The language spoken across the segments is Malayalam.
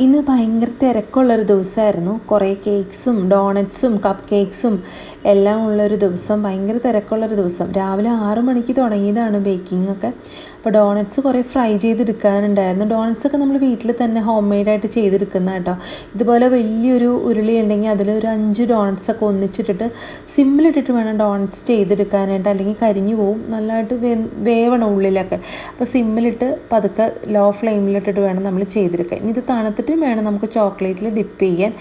ഇന്ന് ഭയങ്കര തിരക്കുള്ളൊരു ദിവസമായിരുന്നു കുറേ കേക്ക്സും ഡോണറ്റ്സും കപ്പ് കേക്ക്സും എല്ലാം ഉള്ളൊരു ദിവസം. ഭയങ്കര തിരക്കുള്ളൊരു ദിവസം. രാവിലെ ആറ് മണിക്ക് തുടങ്ങിയതാണ് ബേക്കിംഗ് ഒക്കെ അപ്പോൾ ഡോണറ്റ്സ് കുറേ ഫ്രൈ ചെയ്തെടുക്കാനുണ്ടായിരുന്നു. ഡോണറ്റ്സ് ഒക്കെ നമ്മൾ വീട്ടിൽ തന്നെ ഹോം മെയ്ഡായിട്ട് ചെയ്തെടുക്കുന്ന കേട്ടോ ഇതുപോലെ വലിയൊരു ഉരുളി ഉണ്ടെങ്കിൽ അതിൽ ഒരു അഞ്ച് ഡോണറ്റ്സ് ഒക്കെ ഒന്നിച്ചിട്ടിട്ട് സിമ്മിലിട്ടിട്ട് വേണം ഡോണറ്റ്സ് ചെയ്തെടുക്കാനായിട്ട്. അല്ലെങ്കിൽ കരിഞ്ഞു പോവും. നല്ലതായിട്ട് വേ വേവണം ഉള്ളിലൊക്കെ. അപ്പോൾ സിമ്മിലിട്ട് പതുക്കെ ലോ ഫ്ലെയിമിലിട്ടിട്ട് വേണം നമ്മൾ ചെയ്തെടുക്കാൻ. ഇനി ഇത് തണുത്തിട്ട് വേണം നമുക്ക് ചോക്ലേറ്റിൽ ഡിപ്പ് ചെയ്യാൻ.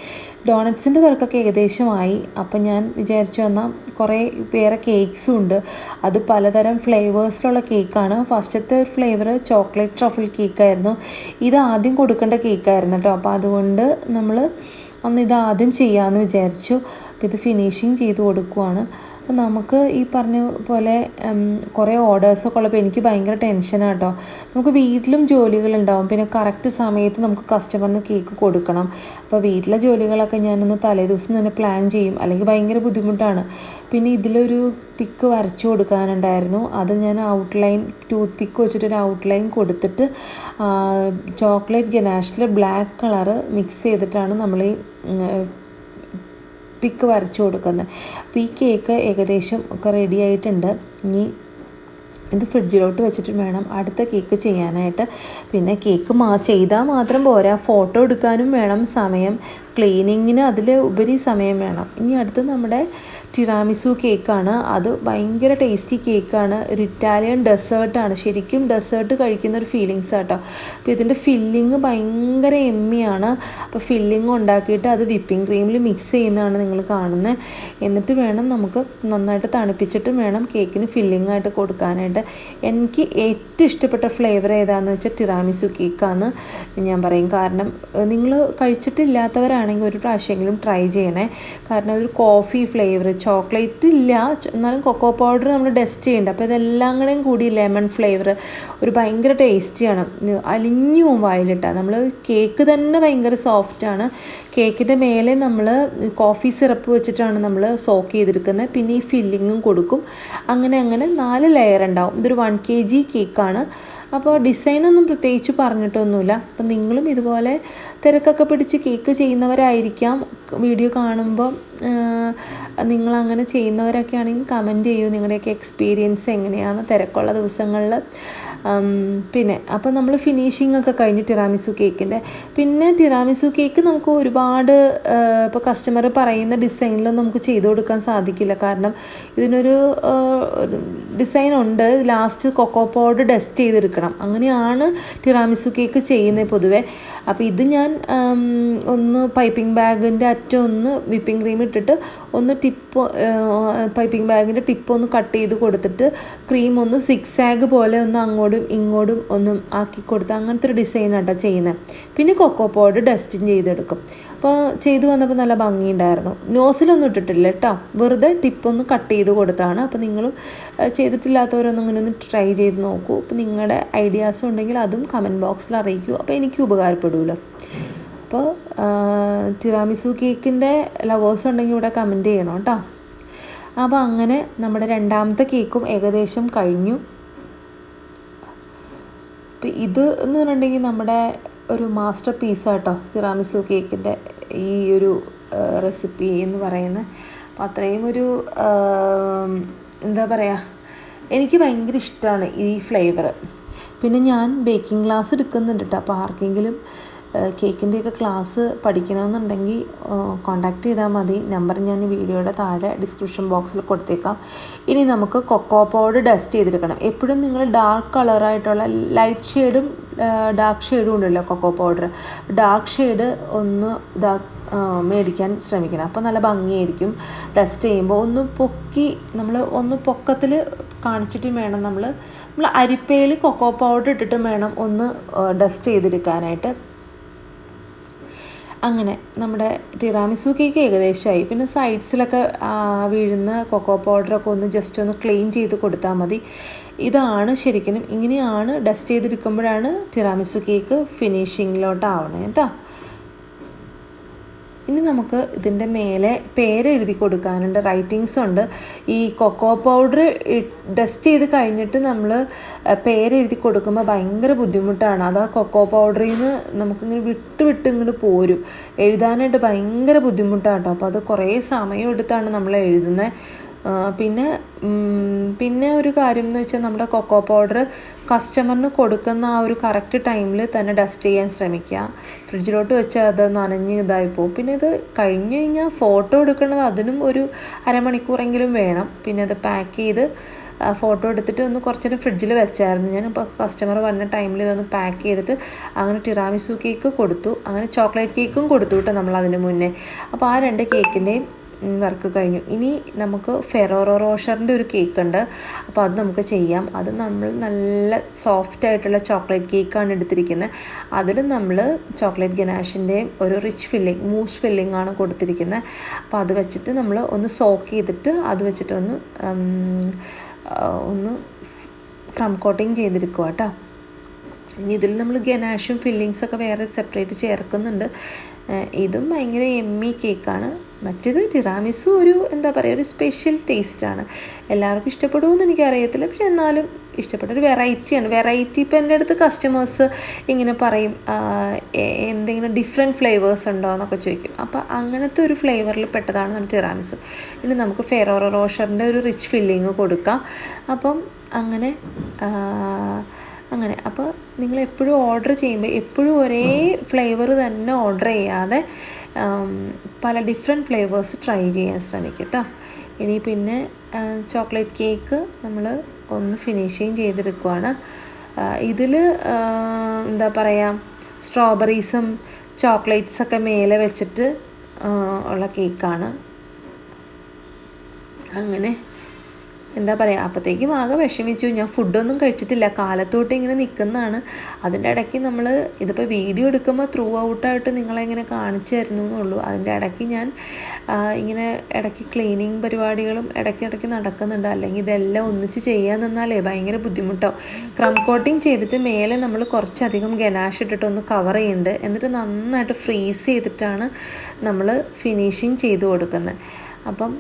ഡോണറ്റ്സിന്റെ വർക്കൊക്കെ ഏകദേശമായി. അപ്പം ഞാൻ വിചാരിച്ചു എന്നാൽ കുറേ വേറെ കേക്ക്സും ഉണ്ട്. അത് പലതരം ഫ്ലേവേഴ്സിലുള്ള കേക്കാണ് ഫസ്റ്റത്തെ ഫ്ലേവർ ചോക്ലേറ്റ് ട്രഫിൾ കേക്കായിരുന്നു ഇത് ആദ്യം കൊടുക്കേണ്ട കേക്കായിരുന്നു കേട്ടോ. അപ്പോൾ അതുകൊണ്ട് നമ്മൾ ഒന്ന് ഇത് ആദ്യം ചെയ്യാമെന്ന് വിചാരിച്ചു. അപ്പോൾ ഇത് ഫിനിഷിങ് ചെയ്ത് കൊടുക്കുവാണ്. അപ്പോൾ നമുക്ക് ഈ പറഞ്ഞ പോലെ കുറേ ഓർഡേഴ്സൊക്കെ ഉള്ളപ്പോൾ എനിക്ക് ഭയങ്കര ടെൻഷനാണ് കേട്ടോ നമുക്ക് വീട്ടിലും ജോലികളുണ്ടാവും പിന്നെ കറക്റ്റ് സമയത്ത് നമുക്ക് കസ്റ്റമറിന് കേക്ക് കൊടുക്കണം. അപ്പോൾ വീട്ടിലെ ജോലികളൊക്കെ ഞാനൊന്ന് തലേ ദിവസം തന്നെ പ്ലാൻ ചെയ്യും. അല്ലെങ്കിൽ ഭയങ്കര ബുദ്ധിമുട്ടാണ്. പിന്നെ ഇതിലൊരു പിക്ക് വരച്ചു കൊടുക്കാനുണ്ടായിരുന്നു. അത് ഞാൻ ഔട്ട്ലൈൻ ടൂത്ത് പിക്ക് വെച്ചിട്ടൊരു ഔട്ട്ലൈൻ കൊടുത്തിട്ട് ചോക്ലേറ്റ് ഗനാഷിൽ ബ്ലാക്ക് കളറ് മിക്സ് ചെയ്തിട്ടാണ് നമ്മൾ ഈ പിക്ക് വരച്ചു കൊടുക്കുന്നത്. അപ്പോൾ ഈ കേക്ക് ഏകദേശം ഒക്കെ റെഡി ആയിട്ടുണ്ട്. ഇനി ഇത് ഫ്രിഡ്ജിലോട്ട് വെച്ചിട്ട് വേണം അടുത്ത കേക്ക് ചെയ്യാനായിട്ട്. പിന്നെ കേക്ക് മാ ചെയ്താൽ മാത്രം പോരാ. ഫോട്ടോ എടുക്കാനും വേണം സമയം. ക്ലീനിങ്ങിന് അതിൽ ഉപരി സമയം വേണം. ഇനി അടുത്ത് നമ്മുടെ ടിറാമിസു കേക്കാണ്. അത് ഭയങ്കര ടേസ്റ്റി കേക്കാണ്. ഒരു ഇറ്റാലിയൻ ഡെസേർട്ടാണ് ശരിക്കും ഡെസേർട്ട് കഴിക്കുന്ന ഒരു ഫീലിങ്സ് ആട്ടോ. അപ്പോൾ ഇതിന്റെ ഫില്ലിങ് ഭയങ്കര എമ്മിയാണ്. അപ്പോൾ ഫില്ലിങ് ഉണ്ടാക്കിയിട്ട് അത് വിപ്പിംഗ് ക്രീമിൽ മിക്സ് ചെയ്യുന്നതാണ് നിങ്ങൾ കാണുന്നത്. എന്നിട്ട് വേണം നമുക്ക് നന്നായിട്ട് തണുപ്പിച്ചിട്ട് വേണം കേക്കിന് ഫില്ലിംഗ് ആയിട്ട് കൊടുക്കാനായിട്ട്. എനിക്ക് ഏറ്റവും ഇഷ്ടപ്പെട്ട ഫ്ലേവർ ഏതാണെന്ന് വെച്ചാൽ ടിറാമിസു കേക്കാന്ന് ഞാൻ പറയും. കാരണം നിങ്ങൾ കഴിച്ചിട്ടില്ലാത്തവരാണെങ്കിൽ ഒരു പ്രാവശ്യമെങ്കിലും ട്രൈ ചെയ്യണേ. കാരണം ഒരു കോഫി ഫ്ലേവർ ചോക്ലേറ്റ് ഇല്ല. എന്നാലും കൊക്കോ പൗഡർ നമ്മൾ ഡസ്റ്റ് ചെയ്യേണ്ട. അപ്പോൾ ഇതെല്ലാം കൂടെയും കൂടി ലെമൺ ഫ്ലേവർ ഒരു ഭയങ്കര ടേസ്റ്റിയാണ് അലിഞ്ഞു വായിലിട്ടാൽ നമ്മൾ കേക്ക് തന്നെ ഭയങ്കര സോഫ്റ്റാണ് കേക്കിന്റെ മേലെ നമ്മൾ കോഫി സിറപ്പ് വെച്ചിട്ടാണ് നമ്മൾ സോക്ക് ചെയ്തെടുക്കുന്നത് പിന്നെ ഈ ഫില്ലിങ്ങും കൊടുക്കും. അങ്ങനെ അങ്ങനെ നാല് ലെയർ ഉണ്ടാവും. ഇതൊരു വൺ കെ ജി കേക്കാണ് അപ്പോൾ ഡിസൈനൊന്നും പ്രത്യേകിച്ച് പറഞ്ഞിട്ടൊന്നുമില്ല. അപ്പം നിങ്ങളും ഇതുപോലെ തിരക്കൊക്കെ പിടിച്ച് കേക്ക് ചെയ്യുന്നവരായിരിക്കാം. വീഡിയോ കാണുമ്പോൾ നിങ്ങൾ അങ്ങനെ ചെയ്യുന്നവരൊക്കെ ആണെങ്കിൽ കമന്റ് ചെയ്യൂ. നിങ്ങളുടെയൊക്കെ എക്സ്പീരിയൻസ് എങ്ങനെയാണ് തിരക്കുള്ള ദിവസങ്ങളിൽ. പിന്നെ അപ്പോൾ നമ്മൾ ഫിനിഷിംഗ് ഒക്കെ കഴിഞ്ഞു ടിറാമിസു കേക്കിന്റെ. പിന്നെ ടിറാമിസു കേക്ക് നമുക്ക് ഒരുപാട് ഇപ്പോൾ കസ്റ്റമർ പറയുന്ന ഡിസൈനിലൊന്നും നമുക്ക് ചെയ്തു കൊടുക്കാൻ സാധിക്കില്ല. കാരണം ഇതിനൊരു ഡിസൈൻ ഉണ്ട് ലാസ്റ്റ് കൊക്കോ പൗഡർ ഡസ്റ്റ് ചെയ്തെടുക്കണം. അങ്ങനെയാണ് ടിറാമിസു കേക്ക് ചെയ്യുന്നത് പൊതുവെ. അപ്പോൾ ഇത് ഞാൻ ഒന്ന് പൈപ്പിംഗ് ബാഗിന്റെ അറ്റം ഒന്ന് വിപ്പിംഗ് ക്രീം ഇട്ടിട്ട് ഒന്ന് ടിപ്പ് പൈപ്പിംഗ് ബാഗിന്റെ ടിപ്പ് ഒന്ന് കട്ട് ചെയ്ത് കൊടുത്തിട്ട് ക്രീം ഒന്ന് സിക്സ് ആഗ് പോലെ ഒന്ന് അങ്ങോട്ടും ഇങ്ങോട്ടും ഒന്നും ആക്കി കൊടുത്ത് അങ്ങനത്തെ ഒരു ഡിസൈനാട്ടോ ചെയ്യുന്നത് പിന്നെ കൊക്കോ പൗഡർ ഡസ്റ്റിൻ ചെയ്തെടുക്കും. അപ്പോൾ ചെയ്തു വന്നപ്പോൾ നല്ല ഭംഗിയുണ്ടായിരുന്നു. നോസിലൊന്നും ഇട്ടിട്ടില്ല കേട്ടോ. വെറുതെ ടിപ്പൊന്ന് കട്ട് ചെയ്ത് കൊടുത്താണ്. അപ്പോൾ നിങ്ങളും ചെയ്തിട്ടില്ലാത്തവരൊന്നും ഇങ്ങനെ ഒന്ന് ട്രൈ ചെയ്ത് നോക്കൂ. അപ്പോൾ നിങ്ങളുടെ ഐഡിയാസ് ഉണ്ടെങ്കിൽ അതും കമന്റ് ബോക്സിൽ അറിയിക്കൂ. അപ്പോൾ എനിക്ക് ഉപകാരപ്പെടുമല്ലോ അപ്പോൾ ടിറാമിസു കേക്കിന്റെ ലവേഴ്സ് ഉണ്ടെങ്കിൽ ഇവിടെ കമന്റ് ചെയ്യണം കേട്ടോ. അപ്പോൾ അങ്ങനെ നമ്മുടെ രണ്ടാമത്തെ കേക്കും ഏകദേശം കഴിഞ്ഞു. അപ്പോൾ ഇത് എന്ന് പറഞ്ഞിട്ടുണ്ടെങ്കിൽ നമ്മുടെ ഒരു മാസ്റ്റർ പീസാട്ടോ ചിറാമിസു കേക്കിന്റെ ഈ ഒരു റെസിപ്പി എന്ന് പറയുന്നത് അപ്പോൾ അത്രയും ഒരു എന്താ പറയുക എനിക്ക് ഭയങ്കര ഇഷ്ടമാണ് ഈ ഫ്ലേവർ പിന്നെ ഞാൻ ബേക്കിംഗ് ക്ലാസ് എടുക്കുന്നുണ്ട് കേട്ടോ അപ്പോൾ ആർക്കെങ്കിലും കേക്കിന്റെയൊക്കെ ക്ലാസ് പഠിക്കണമെന്നുണ്ടെങ്കിൽ കോണ്ടാക്ട് ചെയ്താൽ മതി. നമ്പർ ഞാൻ വീഡിയോയുടെ താഴെ ഡിസ്ക്രിപ്ഷൻ ബോക്സിൽ കൊടുത്തേക്കാം. ഇനി നമുക്ക് കൊക്കോ പൗഡർ ഡസ്റ്റ് ചെയ്തെടുക്കണം. എപ്പോഴും നിങ്ങൾ ഡാർക്ക് കളറായിട്ടുള്ള ലൈറ്റ് ഷെയ്ഡും ഡാർക്ക് ഷെയ്ഡും ഉണ്ടല്ലോ കൊക്കോ പൗഡർ ഡാർക്ക് ഷെയ്ഡ് ഒന്ന് ഇതാ മേടിക്കാൻ ശ്രമിക്കണം. അപ്പോൾ നല്ല ഭംഗിയായിരിക്കും. ഡസ്റ്റ് ചെയ്യുമ്പോൾ ഒന്ന് പൊക്കി നമ്മൾ ഒന്ന് പൊക്കത്തിൽ കാണിച്ചിട്ടും വേണം നമ്മൾ നമ്മൾ അരിപ്പയിൽ കൊക്കോ പൗഡർ ഇട്ടിട്ടും വേണം ഒന്ന് ഡസ്റ്റ് ചെയ്തെടുക്കാനായിട്ട്. അങ്ങനെ നമ്മുടെ ടിറാമിസു കേക്ക് ഏകദേശമായി പിന്നെ സൈഡ്സിലൊക്കെ വീഴുന്ന കൊക്കോ പൗഡറൊക്കെ ഒന്ന് ജസ്റ്റ് ഒന്ന് ക്ലീൻ ചെയ്ത് കൊടുത്താൽ മതി. ഇതാണ് ശരിക്കും ഇങ്ങനെയാണ് ഡസ്റ്റ് ചെയ്തിരിക്കുമ്പോഴാണ് ടിറാമിസു കേക്ക് ഫിനിഷിങ്ങിലോട്ടാവണേ കേട്ടോ ഇനി നമുക്ക് ഇതിന്റെ മേലെ പേര് എഴുതി കൊടുക്കാനുണ്ട്. റൈറ്റിങ്സ് ഉണ്ട്. ഈ കൊക്കോ പൗഡർ ഡസ്റ്റ് ചെയ്ത് കഴിഞ്ഞിട്ട് നമ്മൾ പേര് എഴുതി കൊടുക്കുമ്പോൾ ഭയങ്കര ബുദ്ധിമുട്ടാണ്. അത് ആ കൊക്കോ പൗഡറിൽ നിന്ന് നമുക്കിങ്ങനെ വിട്ട് വിട്ട് ഇങ്ങോട്ട് പോരും. എഴുതാനായിട്ട് ഭയങ്കര ബുദ്ധിമുട്ടാണ് കേട്ടോ അപ്പോൾ അത് കുറേ സമയം എടുത്താണ് നമ്മൾ എഴുതുന്നത് പിന്നെ പിന്നെ ഒരു കാര്യം എന്ന് വെച്ചാൽ നമ്മുടെ കൊക്കോ പൗഡർ കസ്റ്റമറിന് കൊടുക്കുന്ന ആ ഒരു കറക്റ്റ് ടൈമിൽ തന്നെ ഡസ്റ്റ് ചെയ്യാൻ ശ്രമിക്കുക. ഫ്രിഡ്ജിലോട്ട് വെച്ചാൽ അത് നനഞ്ഞ് ഇതായി പോകും പിന്നെ ഇത് കഴിഞ്ഞ് കഴിഞ്ഞാൽ ഫോട്ടോ എടുക്കുന്നത് അതിനും ഒരു അരമണിക്കൂറെങ്കിലും വേണം. പിന്നെ അത് പാക്ക് ചെയ്ത് ഫോട്ടോ എടുത്തിട്ട് ഒന്ന് കുറച്ച് നേരം ഫ്രിഡ്ജിൽ വെച്ചായിരുന്നു. ഞാൻ ഇപ്പോൾ കസ്റ്റമർ വന്ന ടൈമിൽ ഇതൊന്ന് പാക്ക് ചെയ്തിട്ട് അങ്ങനെ ടിറാമിസു കേക്ക് കൊടുത്തു. അങ്ങനെ ചോക്ലേറ്റ് കേക്കും കൊടുത്തു കേട്ടോ നമ്മൾ അതിന് മുന്നേ. അപ്പോൾ ആ രണ്ട് കേക്കിന്റെയും വർക്ക് കഴിഞ്ഞു. ഇനി നമുക്ക് ഫെറോറോ റോഷറിന്റെ ഒരു കേക്ക് ഉണ്ട്. അപ്പോൾ അത് നമുക്ക് ചെയ്യാം. അത് നമ്മൾ നല്ല സോഫ്റ്റ് ആയിട്ടുള്ള ചോക്ലേറ്റ് കേക്കാണ് എടുത്തിരിക്കുന്നത് അതിൽ നമ്മൾ ചോക്ലേറ്റ് ഗനാഷിന്റെയും ഒരു റിച്ച് ഫില്ലിങ് മൂസ് ഫില്ലിംഗ് ആണ് കൊടുത്തിരിക്കുന്നത് അപ്പോൾ അത് വെച്ചിട്ട് നമ്മൾ ഒന്ന് സോക്ക് ചെയ്തിട്ട് അത് വെച്ചിട്ട് ഒന്ന് ഒന്ന് ക്രം കോട്ടിങ് ചെയ്തിരിക്കുക കേട്ടോ ഇനി ഇതിൽ നമ്മൾ ഗനാഷും ഫില്ലിങ്സൊക്കെ വേറെ സെപ്പറേറ്റ് ചേർക്കുന്നുണ്ട്. ഇതും ഭയങ്കര എമ്മി കേക്കാണ് മറ്റേത് ടിറാമിസു ഒരു എന്താ പറയുക ഒരു സ്പെഷ്യൽ ടേസ്റ്റാണ് എല്ലാവർക്കും ഇഷ്ടപ്പെടുമെന്ന് എനിക്കറിയത്തില്ല. പക്ഷെ എന്നാലും ഇഷ്ടപ്പെട്ട ഒരു വെറൈറ്റിയാണ് വെറൈറ്റി ഇപ്പം എന്റെ അടുത്ത് കസ്റ്റമേഴ്സ് ഇങ്ങനെ പറയും എന്തെങ്കിലും ഡിഫറെന്റ് ഫ്ലേവേഴ്സ് ഉണ്ടോ? എന്നൊക്കെ ചോദിക്കും. അപ്പോൾ അങ്ങനത്തെ ഒരു ഫ്ലേവറിൽ പെട്ടതാണ് നമ്മുടെ ടിറാമിസു. ഇനി നമുക്ക് ഫെറോറോ റോഷറിന്റെ ഒരു റിച്ച് ഫില്ലിങ് കൊടുക്കാം. അപ്പം അങ്ങനെ അങ്ങനെ. അപ്പോൾ നിങ്ങൾ എപ്പോഴും ഓർഡർ ചെയ്യുമ്പോൾ എപ്പോഴും ഒരേ ഫ്ലേവർ തന്നെ ഓർഡർ ചെയ്യാതെ പല ഡിഫറെന്റ് ഫ്ലേവേഴ്സ് ട്രൈ ചെയ്യാൻ ശ്രമിക്കും കേട്ടോ ഇനി പിന്നെ ചോക്ലേറ്റ് കേക്ക് നമ്മൾ ഒന്ന് ഫിനിഷിങ് ചെയ്തെടുക്കുവാണ്. ഇതിൽ എന്താ പറയുക സ്ട്രോബെറീസും ചോക്ലേറ്റ്സൊക്കെ മേലെ വെച്ചിട്ട് ഉള്ള കേക്കാണ് അങ്ങനെ. എന്താ പറയുക അപ്പോഴത്തേക്കും ആകെ വിഷമിച്ചു. ഞാൻ ഫുഡൊന്നും കഴിച്ചിട്ടില്ല. കാലത്തോട്ട് ഇങ്ങനെ നിൽക്കുന്നതാണ് അതിന്റെ ഇടയ്ക്ക് നമ്മൾ ഇതിപ്പോൾ വീഡിയോ എടുക്കുമ്പോൾ ത്രൂ ഔട്ടായിട്ട് നിങ്ങളെങ്ങനെ കാണിച്ചു തരുന്നു എന്നുള്ളൂ. അതിന്റെ ഇടയ്ക്ക് ഞാൻ ഇങ്ങനെ ഇടയ്ക്ക് ക്ലീനിങ് പരിപാടികളും ഇടയ്ക്കിടയ്ക്ക് നടക്കുന്നുണ്ട്. അല്ലെങ്കിൽ ഇതെല്ലാം ഒന്നിച്ച് ചെയ്യാൻ നിന്നാലേ ഭയങ്കര ബുദ്ധിമുട്ടാവും. ക്രം കോട്ടിങ് ചെയ്തിട്ട് മേലെ നമ്മൾ കുറച്ചധികം ഗനാഷ് ഇട്ടിട്ട് ഒന്ന് കവർ ചെയ്യുന്നുണ്ട് എന്നിട്ട് നന്നായിട്ട് ഫ്രീസ് ചെയ്തിട്ടാണ് നമ്മൾ ഫിനിഷിങ് ചെയ്ത് കൊടുക്കുന്നത് അപ്പം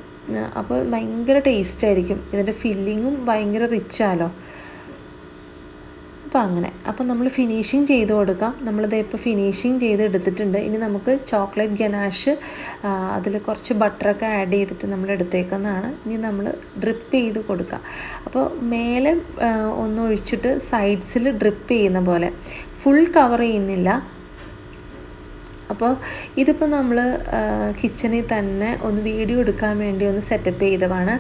അപ്പോൾ ഭയങ്കര ടേസ്റ്റ് ആയിരിക്കും. ഇതിന്റെ ഫില്ലിങ്ങും ഭയങ്കര റിച്ചാലോ അപ്പോൾ അങ്ങനെ. അപ്പോൾ നമ്മൾ ഫിനിഷിങ് ചെയ്ത് കൊടുക്കാം. നമ്മളിത് ഇപ്പോൾ ഫിനിഷിങ് ചെയ്ത് എടുത്തിട്ടുണ്ട്. ഇനി നമുക്ക് ചോക്ലേറ്റ് ഗനാഷ് അതിൽ കുറച്ച് ബട്ടറൊക്കെ ആഡ് ചെയ്തിട്ട് നമ്മൾ എടുത്തേക്കുന്നതാണ്. ഇനി നമ്മൾ ഡ്രിപ്പ് ചെയ്ത് കൊടുക്കാം അപ്പോൾ മേലെ ഒന്നൊഴിച്ചിട്ട് സൈഡ്സിൽ ഡ്രിപ്പ് ചെയ്യുന്ന പോലെ. ഫുൾ കവർ ചെയ്യുന്നില്ല. അപ്പോൾ ഇതിപ്പോൾ നമ്മൾ കിച്ചണിൽ തന്നെ ഒന്ന് വീഡിയോ എടുക്കാൻ വേണ്ടി ഒന്ന് സെറ്റപ്പ് ചെയ്തതാണ്.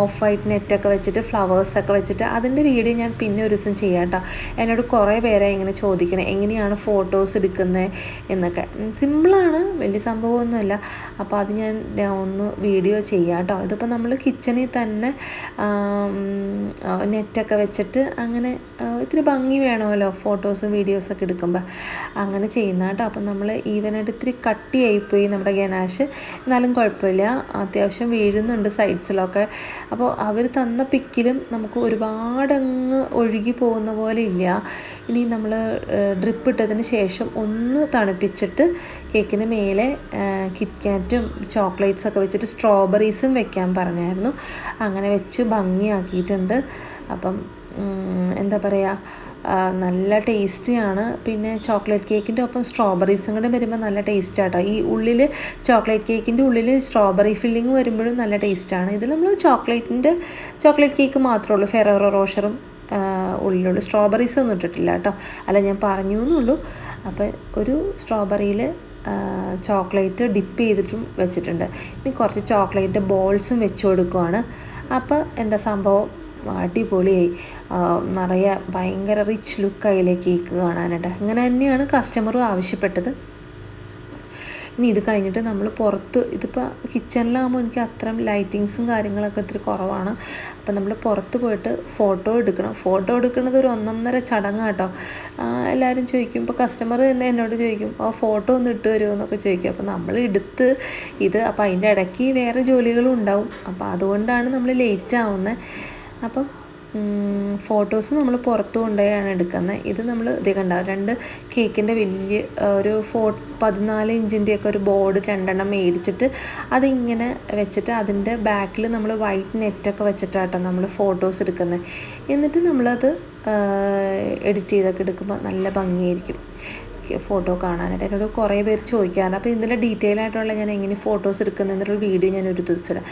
ഓഫ് വൈറ്റ് നെറ്റൊക്കെ വെച്ചിട്ട് ഫ്ലവേഴ്സൊക്കെ വെച്ചിട്ട് അതിന്റെ വീഡിയോ ഞാൻ പിന്നെ ഒരു ദിവസം ചെയ്യാം കേട്ടോ എന്നോട് കുറേ പേരെ ഇങ്ങനെ ചോദിക്കണേ എങ്ങനെയാണ് ഫോട്ടോസ് എടുക്കുന്നത് എന്നൊക്കെ. സിമ്പിളാണ് വലിയ സംഭവമൊന്നുമില്ല. അപ്പോൾ അത് ഞാൻ ഒന്ന് വീഡിയോ ചെയ്യാം കേട്ടോ ഇതിപ്പോൾ നമ്മൾ കിച്ചണിൽ തന്നെ നെറ്റൊക്കെ വെച്ചിട്ട് അങ്ങനെ ഇത്തിരി ഭംഗി വേണമല്ലോ ഫോട്ടോസും വീഡിയോസൊക്കെ എടുക്കുമ്പോൾ അങ്ങനെ ചെയ്യുന്ന കേട്ടോ അപ്പം നമ്മൾ ഈവനായിട്ട് ഇത്തിരി കട്ടിയായിപ്പോയി നമ്മുടെ ഗനാഷ്. എന്നാലും കുഴപ്പമില്ല. അത്യാവശ്യം വീഴുന്നുണ്ട് സൈഡ്സിലൊക്കെ. അപ്പോൾ അവർ തന്ന പിക്കിലും നമുക്ക് ഒരുപാടങ്ങ് ഒഴുകി പോകുന്ന പോലെ ഇല്ല. ഇനി നമ്മൾ ഡ്രിപ്പ് ഇട്ടതിന് ശേഷം ഒന്ന് തണുപ്പിച്ചിട്ട് കേക്കിന് മേലെ കിറ്റ്കാറ്റും ചോക്ലേറ്റ്സൊക്കെ വെച്ചിട്ട് സ്ട്രോബെറീസും വെക്കാൻ പറഞ്ഞായിരുന്നു. അങ്ങനെ വെച്ച് ഭംഗിയാക്കിയിട്ടുണ്ട്. അപ്പം എന്താ പറയുക നല്ല ടേസ്റ്റിയാണ്. പിന്നെ ചോക്ലേറ്റ് കേക്കിന്റെ ഒപ്പം സ്ട്രോബെറീസും കൂടെ വരുമ്പോൾ നല്ല ടേസ്റ്റ് ആട്ടോ. ഈ ഉള്ളിൽ ചോക്ലേറ്റ് കേക്കിന്റെ ഉള്ളിൽ സ്ട്രോബെറി ഫില്ലിങ് വരുമ്പോഴും നല്ല ടേസ്റ്റാണ് ഇതിൽ നമ്മൾ ചോക്ലേറ്റിന്റെ ചോക്ലേറ്റ് കേക്ക് മാത്രമേ ഉള്ളൂ. ഫെറോറോ റോഷറും ഉള്ളിലുള്ളൂ സ്ട്രോബെറീസ് ഒന്നും ഇട്ടിട്ടില്ല കേട്ടോ അല്ല ഞാൻ പറഞ്ഞു എന്നുള്ളൂ അപ്പോൾ ഒരു സ്ട്രോബെറിയിൽ ചോക്ലേറ്റ് ഡിപ്പ് ചെയ്തിട്ടും വെച്ചിട്ടുണ്ട്. ഇനി കുറച്ച് ചോക്ലേറ്റ് ബോൾസും വെച്ച് കൊടുക്കുവാണ്. അപ്പോൾ എന്താ സംഭവം? അടിപൊളിയായി. നിറയെ ഭയങ്കര റിച്ച് ലുക്കായില്ലേ കേക്ക് കാണാനായിട്ട്. അങ്ങനെ തന്നെയാണ് കസ്റ്റമറും ആവശ്യപ്പെട്ടത്. ഇനി ഇത് കഴിഞ്ഞിട്ട് നമ്മൾ പുറത്ത് ഇതിപ്പോൾ കിച്ചണിലാകുമ്പോൾ എനിക്ക് അത്രയും ലൈറ്റിങ്സും കാര്യങ്ങളൊക്കെ ഇത്തിരി കുറവാണ്. അപ്പം നമ്മൾ പുറത്ത് പോയിട്ട് ഫോട്ടോ എടുക്കണം. ഫോട്ടോ എടുക്കുന്നത് ഒരു ഒന്നൊന്നര ചടങ്ങാണ് കേട്ടോ എല്ലാവരും ചോദിക്കും ഇപ്പോൾ കസ്റ്റമർ തന്നെ എന്നോട് ചോദിക്കും ആ ഫോട്ടോ ഒന്ന് ഇട്ട് തരുമോ? എന്നൊക്കെ ചോദിക്കും. അപ്പോൾ നമ്മൾ എടുത്ത് ഇത് അപ്പോൾ അതിന്റെ ഇടയ്ക്ക് വേറെ ജോലികളും ഉണ്ടാവും. അപ്പോൾ അതുകൊണ്ടാണ് നമ്മൾ ലേറ്റ് ആവുന്നത് അപ്പം ഫോട്ടോസ് നമ്മൾ പുറത്ത് കൊണ്ടുപോയാണ് എടുക്കുന്നത്. ഇത് നമ്മൾ ഇത് കണ്ട? രണ്ട് കേക്കിന്റെ വലിയ ഒരു ഫോ പതിനാല് ഇഞ്ചിന്റെയൊക്കെ ഒരു ബോർഡ് രണ്ടെണ്ണം മേടിച്ചിട്ട് അതിങ്ങനെ വെച്ചിട്ട് അതിന്റെ ബാക്കിൽ നമ്മൾ വൈറ്റ് നെറ്റൊക്കെ വെച്ചിട്ടാട്ടോ നമ്മൾ ഫോട്ടോസ് എടുക്കുന്നത്. എന്നിട്ട് നമ്മളത് എഡിറ്റ് ചെയ്തൊക്കെ എടുക്കുമ്പോൾ നല്ല ഭംഗിയായിരിക്കും. ഫോട്ടോ കാണാനായിട്ട് എന്നോട് കുറേ പേര് ചോദിക്കാറുണ്ട്. അപ്പോൾ ഇതിന്റെ ഡീറ്റെയിൽ ആയിട്ടുള്ള ഞാൻ എങ്ങനെ ഫോട്ടോസ് എടുക്കുന്നതെന്നുള്ള വീഡിയോ ഞാൻ ഒരു ദിവസം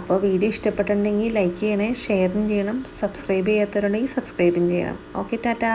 അപ്പോൾ വീഡിയോ ഇഷ്ടപ്പെട്ടിട്ടുണ്ടെങ്കിൽ ലൈക്ക് ചെയ്യണേ ഷെയറും ചെയ്യണം സബ്സ്ക്രൈബ് ചെയ്യാത്തവരുണ്ടെങ്കിൽ സബ്സ്ക്രൈബും ചെയ്യണം. ഓക്കെ ടാറ്റാ